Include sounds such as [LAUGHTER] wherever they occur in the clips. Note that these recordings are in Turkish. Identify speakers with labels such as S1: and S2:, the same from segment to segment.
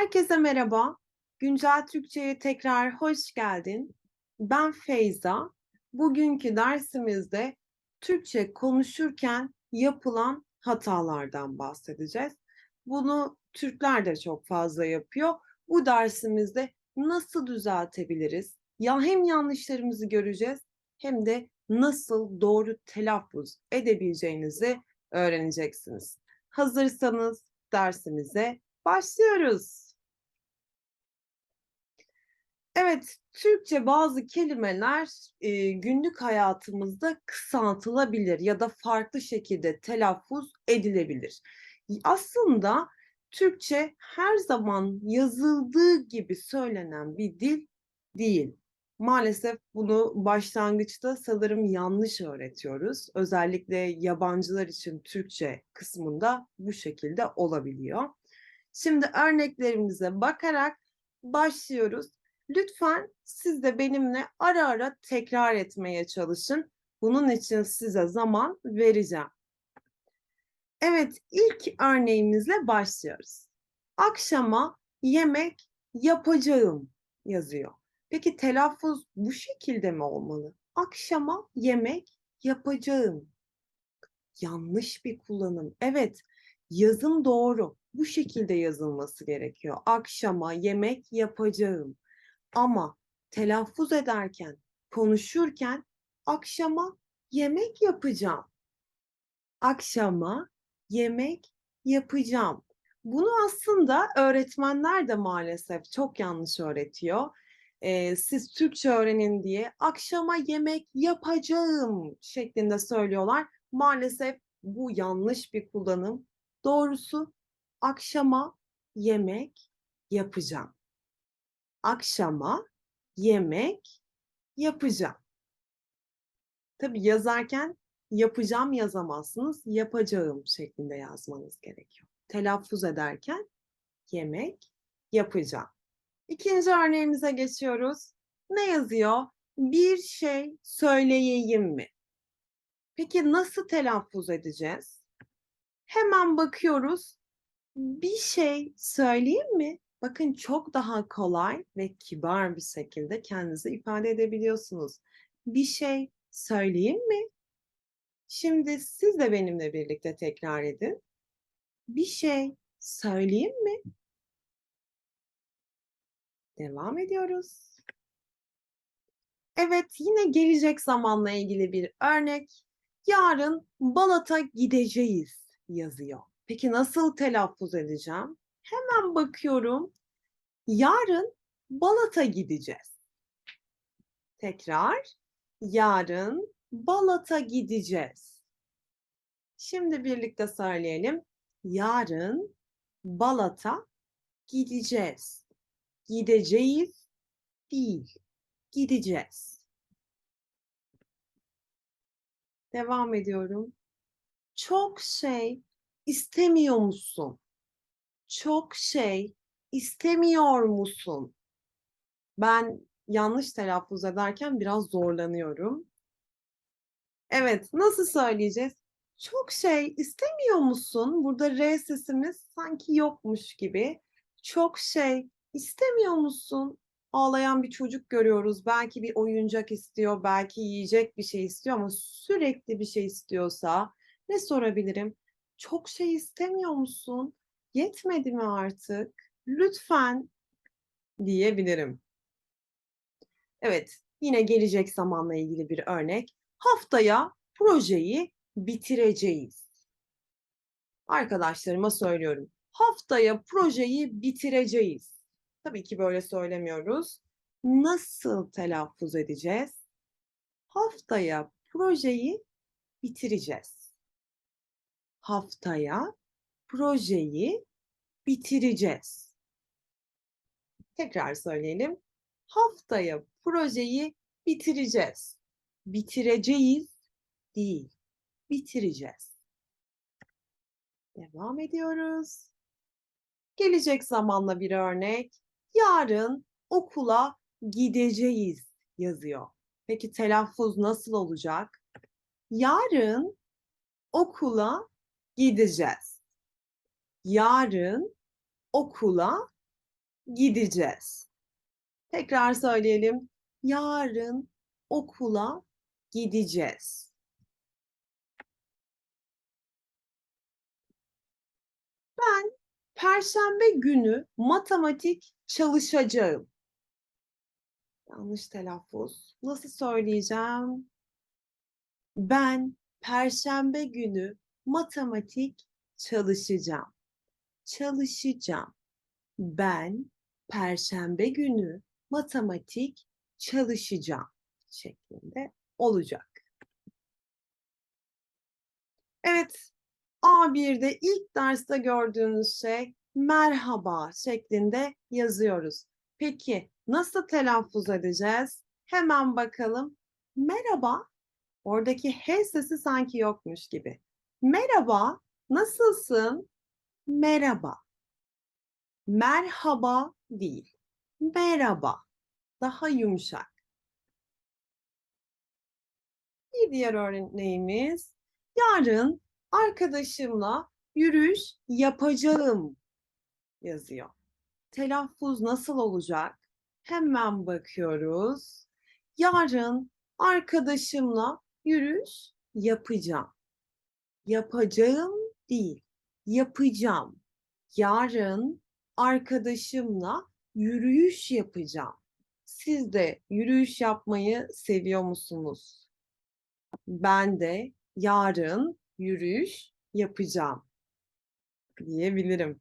S1: Herkese merhaba. Güncel Türkçe'ye tekrar hoş geldin. Ben Feyza. Bugünkü dersimizde Türkçe konuşurken yapılan hatalardan bahsedeceğiz. Bunu Türkler de çok fazla yapıyor. Bu dersimizde nasıl düzeltebiliriz? Ya hem yanlışlarımızı göreceğiz hem de nasıl doğru telaffuz edebileceğinizi öğreneceksiniz. Hazırsanız dersimize başlıyoruz. Evet, Türkçe bazı kelimeler e, günlük hayatımızda kısaltılabilir ya da farklı şekilde telaffuz edilebilir. Aslında Türkçe her zaman yazıldığı gibi söylenen bir dil değil. Maalesef bunu başlangıçta sanırım yanlış öğretiyoruz. Özellikle yabancılar için Türkçe kısmında bu şekilde olabiliyor. Şimdi örneklerimize bakarak başlıyoruz. Lütfen siz de benimle ara ara tekrar etmeye çalışın. Bunun için size zaman vereceğim. Evet, ilk örneğimizle başlıyoruz. Akşama yemek yapacağım yazıyor. Peki telaffuz bu şekilde mi olmalı? Akşama yemek yapacağım. Yanlış bir kullanım. Evet, yazım doğru. Bu şekilde yazılması gerekiyor. Akşama yemek yapacağım. Ama telaffuz ederken, konuşurken akşama yemek yapacağım. Akşama yemek yapacağım. Bunu aslında öğretmenler de maalesef çok yanlış öğretiyor. Ee, siz Türkçe öğrenin diye akşama yemek yapacağım şeklinde söylüyorlar. Maalesef bu yanlış bir kullanım. Doğrusu akşama yemek yapacağım. Akşama yemek yapacağım. Tabii yazarken yapacağım yazamazsınız, yapacağım şeklinde yazmanız gerekiyor. Telaffuz ederken yemek yapacağım. İkinci örneğimize geçiyoruz. Ne yazıyor? Bir şey söyleyeyim mi? Peki nasıl telaffuz edeceğiz? Hemen bakıyoruz. Bir şey söyleyeyim mi? Bakın çok daha kolay ve kibar bir şekilde kendinizi ifade edebiliyorsunuz. Bir şey söyleyeyim mi? Şimdi siz de benimle birlikte tekrar edin. Bir şey söyleyeyim mi? Devam ediyoruz. Evet, yine gelecek zamanla ilgili bir örnek. Yarın Balat'a gideceğiz yazıyor. Peki nasıl telaffuz edeceğim? Hemen bakıyorum. Yarın Balat'a gideceğiz. Tekrar yarın Balat'a gideceğiz. Şimdi birlikte söyleyelim. Yarın Balat'a gideceğiz. Gideceğiz değil. Gideceğiz. Devam ediyorum. Çok şey istemiyor musun? Çok şey istemiyor musun? Ben yanlış telaffuz ederken biraz zorlanıyorum. Evet, nasıl söyleyeceğiz? Çok şey istemiyor musun? Burada R sesimiz sanki yokmuş gibi. Çok şey istemiyor musun? Ağlayan bir çocuk görüyoruz. Belki bir oyuncak istiyor, belki yiyecek bir şey istiyor ama sürekli bir şey istiyorsa ne sorabilirim? Çok şey istemiyor musun? Yetmedi mi artık? Lütfen diyebilirim. Evet, yine gelecek zamanla ilgili bir örnek. Haftaya projeyi bitireceğiz. Arkadaşlarıma söylüyorum. Haftaya projeyi bitireceğiz. Tabii ki böyle söylemiyoruz. Nasıl telaffuz edeceğiz? Haftaya projeyi bitireceğiz. Haftaya projeyi bitireceğiz. Tekrar söyleyelim. Haftaya projeyi bitireceğiz. Bitireceğiz değil. Bitireceğiz. Devam ediyoruz. Gelecek zamanla bir örnek. Yarın okula gideceğiz yazıyor. Peki telaffuz nasıl olacak? Yarın okula gideceğiz. Yarın okula gideceğiz. Tekrar söyleyelim. Yarın okula gideceğiz. Ben perşembe günü matematik çalışacağım. Yanlış telaffuz. Nasıl söyleyeceğim? Ben perşembe günü matematik çalışacağım. Çalışacağım. Ben perşembe günü matematik çalışacağım şeklinde olacak. Evet, A1'de ilk derste gördüğünüz şey merhaba şeklinde yazıyoruz. Peki nasıl telaffuz edeceğiz? Hemen bakalım. Merhaba. Oradaki H sesi sanki yokmuş gibi. Merhaba, nasılsın? Merhaba. Merhaba değil. Merhaba. Daha yumuşak. Bir diğer örneğimiz yarın arkadaşımla yürüyüş yapacağım yazıyor. Telaffuz nasıl olacak? Hemen bakıyoruz. Yarın arkadaşımla yürüyüş yapacağım. Yapacağım değil, yapacağım. Yarın arkadaşımla yürüyüş yapacağım. Siz de yürüyüş yapmayı seviyor musunuz? Ben de yarın yürüyüş yapacağım diyebilirim.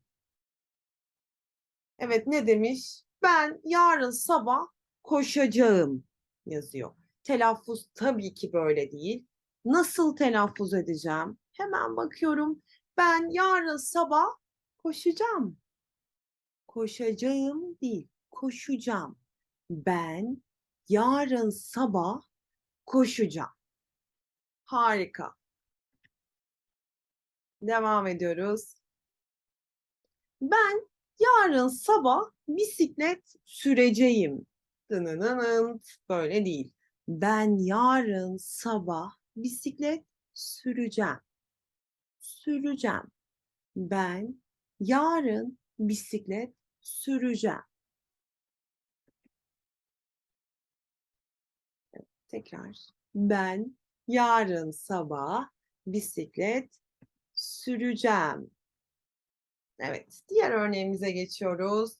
S1: Evet ne demiş? Ben yarın sabah koşacağım yazıyor. Telaffuz tabii ki böyle değil. Nasıl telaffuz edeceğim? Hemen bakıyorum. Ben yarın sabah koşacağım. Koşacağım değil, koşacağım. Ben yarın sabah koşacağım. Harika. Devam ediyoruz. Ben yarın sabah bisiklet süreceğim. Dınınınınt. Böyle değil. Ben yarın sabah bisiklet süreceğim. Süreceğim. Ben yarın bisiklet süreceğim. Tekrar. Ben yarın sabah bisiklet süreceğim. Evet, diğer örneğimize geçiyoruz.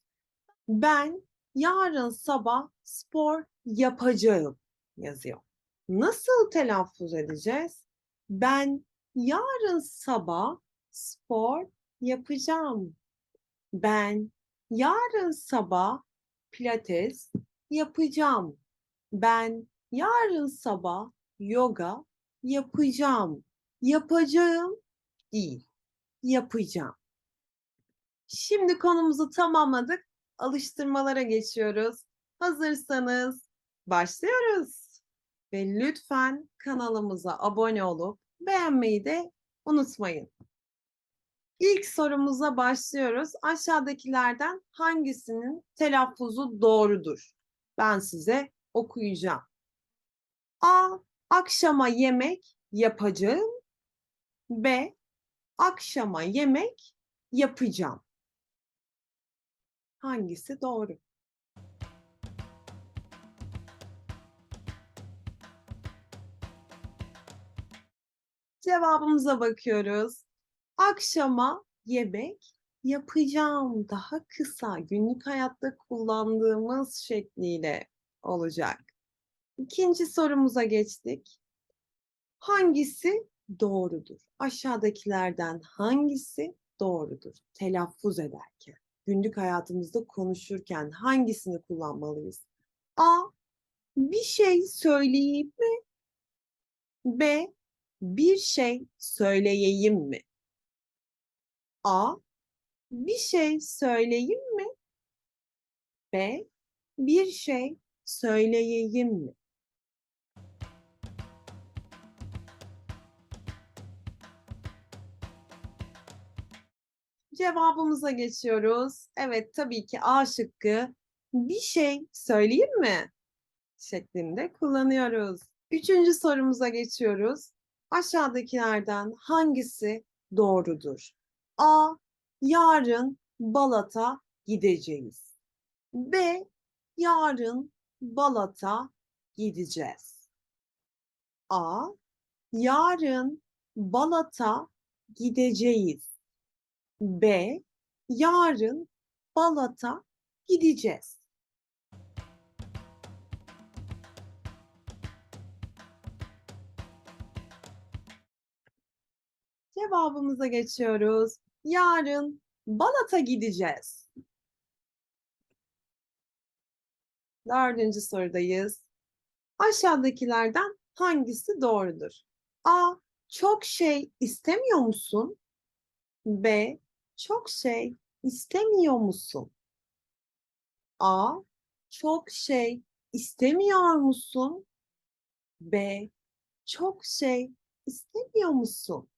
S1: Ben yarın sabah spor yapacağım yazıyor. Nasıl telaffuz edeceğiz? Ben yarın sabah spor yapacağım. Ben yarın sabah pilates yapacağım. Ben yarın sabah yoga yapacağım. Yapacağım değil, yapacağım. Şimdi konumuzu tamamladık. Alıştırmalara geçiyoruz. Hazırsanız başlıyoruz. Ve lütfen kanalımıza abone olup beğenmeyi de unutmayın. İlk sorumuza başlıyoruz. Aşağıdakilerden hangisinin telaffuzu doğrudur? Ben size okuyacağım. A. Akşama yemek yapacağım. B. Akşama yemek yapacağım. Hangisi doğru? Cevabımıza bakıyoruz. Akşama yemek yapacağım. Daha kısa günlük hayatta kullandığımız şekliyle olacak. İkinci sorumuza geçtik. Hangisi doğrudur? Aşağıdakilerden hangisi doğrudur? Telaffuz ederken, günlük hayatımızda konuşurken hangisini kullanmalıyız? A. Bir şey söyleyeyim mi? B. Bir şey söyleyeyim mi? A. Bir şey söyleyeyim mi? B. Bir şey söyleyeyim mi? Cevabımıza geçiyoruz. Evet tabii ki A şıkkı bir şey söyleyeyim mi? şeklinde kullanıyoruz. Üçüncü sorumuza geçiyoruz. Aşağıdakilerden hangisi doğrudur? A. Yarın Balat'a gideceğiz. B. Yarın Balat'a gideceğiz. A. Yarın Balat'a gideceğiz. B. Yarın Balat'a gideceğiz. Cevabımıza geçiyoruz. Yarın Balat'a gideceğiz. Dördüncü sorudayız. Aşağıdakilerden hangisi doğrudur? A. Çok şey istemiyor musun? B. Çok şey istemiyor musun? A. Çok şey istemiyor musun? B. Çok şey istemiyor musun?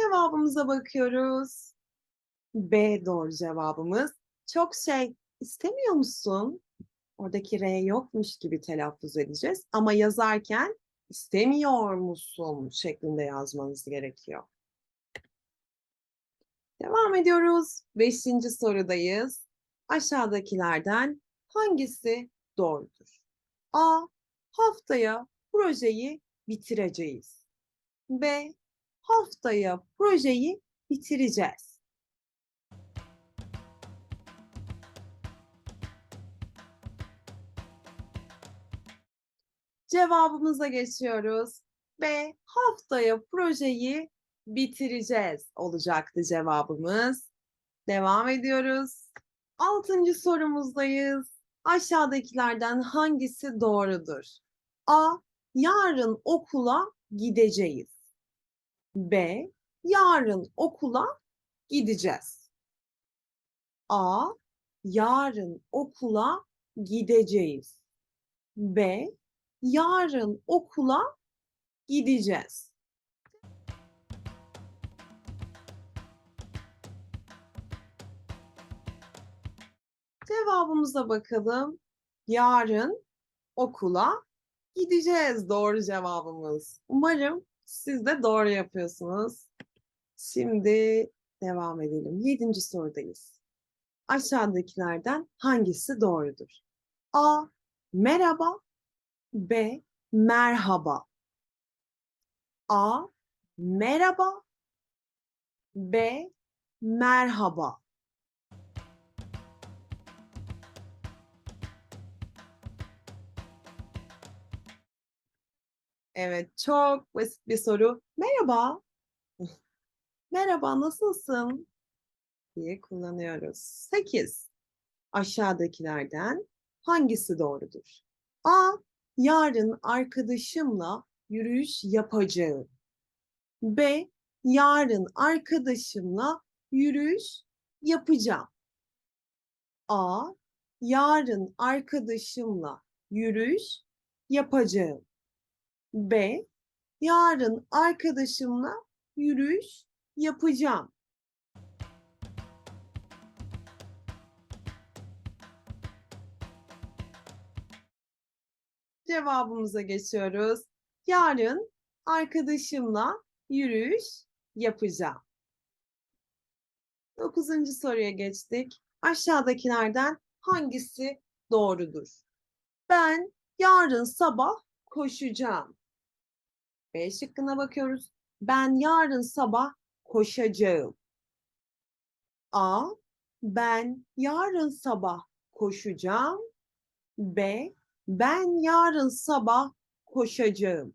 S1: Cevabımıza bakıyoruz. B doğru cevabımız. Çok şey istemiyor musun? Oradaki R yokmuş gibi telaffuz edeceğiz. Ama yazarken istemiyor musun şeklinde yazmanız gerekiyor. Devam ediyoruz. Beşinci sorudayız. Aşağıdakilerden hangisi doğrudur? A. Haftaya projeyi bitireceğiz. B. Haftaya projeyi bitireceğiz. Cevabımıza geçiyoruz. B. Haftaya projeyi bitireceğiz olacaktı cevabımız. Devam ediyoruz. Altıncı sorumuzdayız. Aşağıdakilerden hangisi doğrudur? A. Yarın okula gideceğiz. B. Yarın okula gideceğiz. A. Yarın okula gideceğiz. B. Yarın okula gideceğiz. Cevabımıza bakalım. Yarın okula gideceğiz. Doğru cevabımız. Umarım siz de doğru yapıyorsunuz. Şimdi devam edelim. Yedinci sorudayız. Aşağıdakilerden hangisi doğrudur? A. Merhaba. B. Merhaba. A. Merhaba. B. Merhaba. Evet, çok basit bir soru. Merhaba. [LAUGHS] Merhaba, nasılsın? diye kullanıyoruz. 8. Aşağıdakilerden hangisi doğrudur? A. Yarın arkadaşımla yürüyüş yapacağım. B. Yarın arkadaşımla yürüyüş yapacağım. A. Yarın arkadaşımla yürüyüş yapacağım. B. Yarın arkadaşımla yürüyüş yapacağım. Cevabımıza geçiyoruz. Yarın arkadaşımla yürüyüş yapacağım. Dokuzuncu soruya geçtik. Aşağıdakilerden hangisi doğrudur? Ben yarın sabah koşacağım. B şıkkına bakıyoruz. Ben yarın sabah koşacağım. A. Ben yarın sabah koşacağım. B. Ben yarın sabah koşacağım.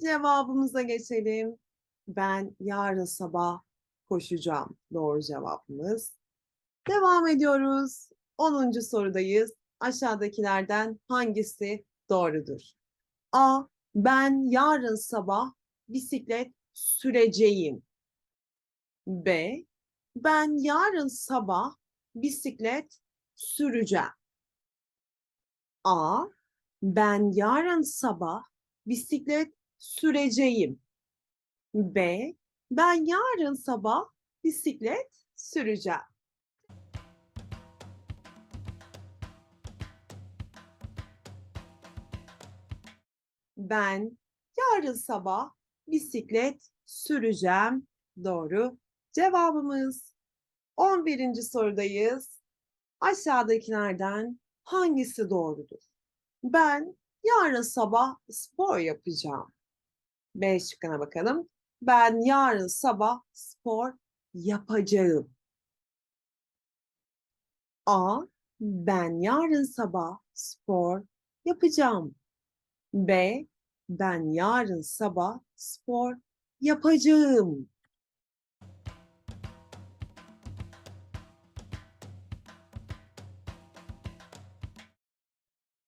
S1: Cevabımıza geçelim. Ben yarın sabah koşacağım. Doğru cevabımız. Devam ediyoruz. 10. sorudayız. Aşağıdakilerden hangisi doğrudur? A. Ben yarın sabah bisiklet süreceğim. B. Ben yarın sabah bisiklet süreceğim. A. Ben yarın sabah bisiklet süreceğim. B. Ben yarın sabah bisiklet süreceğim. Ben yarın sabah bisiklet süreceğim. Doğru cevabımız. 11. sorudayız. Aşağıdakilerden hangisi doğrudur? Ben yarın sabah spor yapacağım. B şıkkına bakalım. Ben yarın sabah spor yapacağım. A. Ben yarın sabah spor yapacağım. B. Ben yarın sabah spor yapacağım.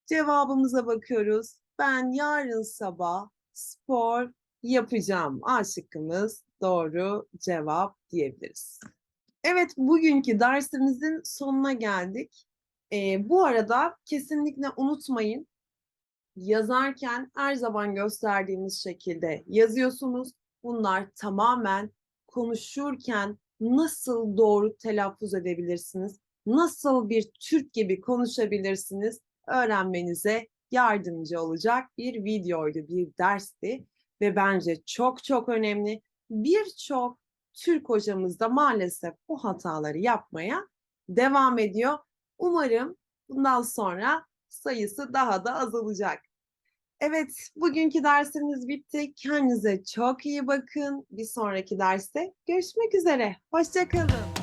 S1: Cevabımıza bakıyoruz. Ben yarın sabah spor yapacağım. A şıkkımız doğru cevap diyebiliriz. Evet, bugünkü dersimizin sonuna geldik. Ee, bu arada kesinlikle unutmayın, yazarken her zaman gösterdiğimiz şekilde yazıyorsunuz. Bunlar tamamen konuşurken nasıl doğru telaffuz edebilirsiniz, nasıl bir Türk gibi konuşabilirsiniz öğrenmenize yardımcı olacak bir videoydu, bir dersti ve bence çok çok önemli. Birçok Türk hocamız da maalesef bu hataları yapmaya devam ediyor. Umarım bundan sonra sayısı daha da azalacak. Evet, bugünkü dersimiz bitti. Kendinize çok iyi bakın. Bir sonraki derste görüşmek üzere. Hoşçakalın.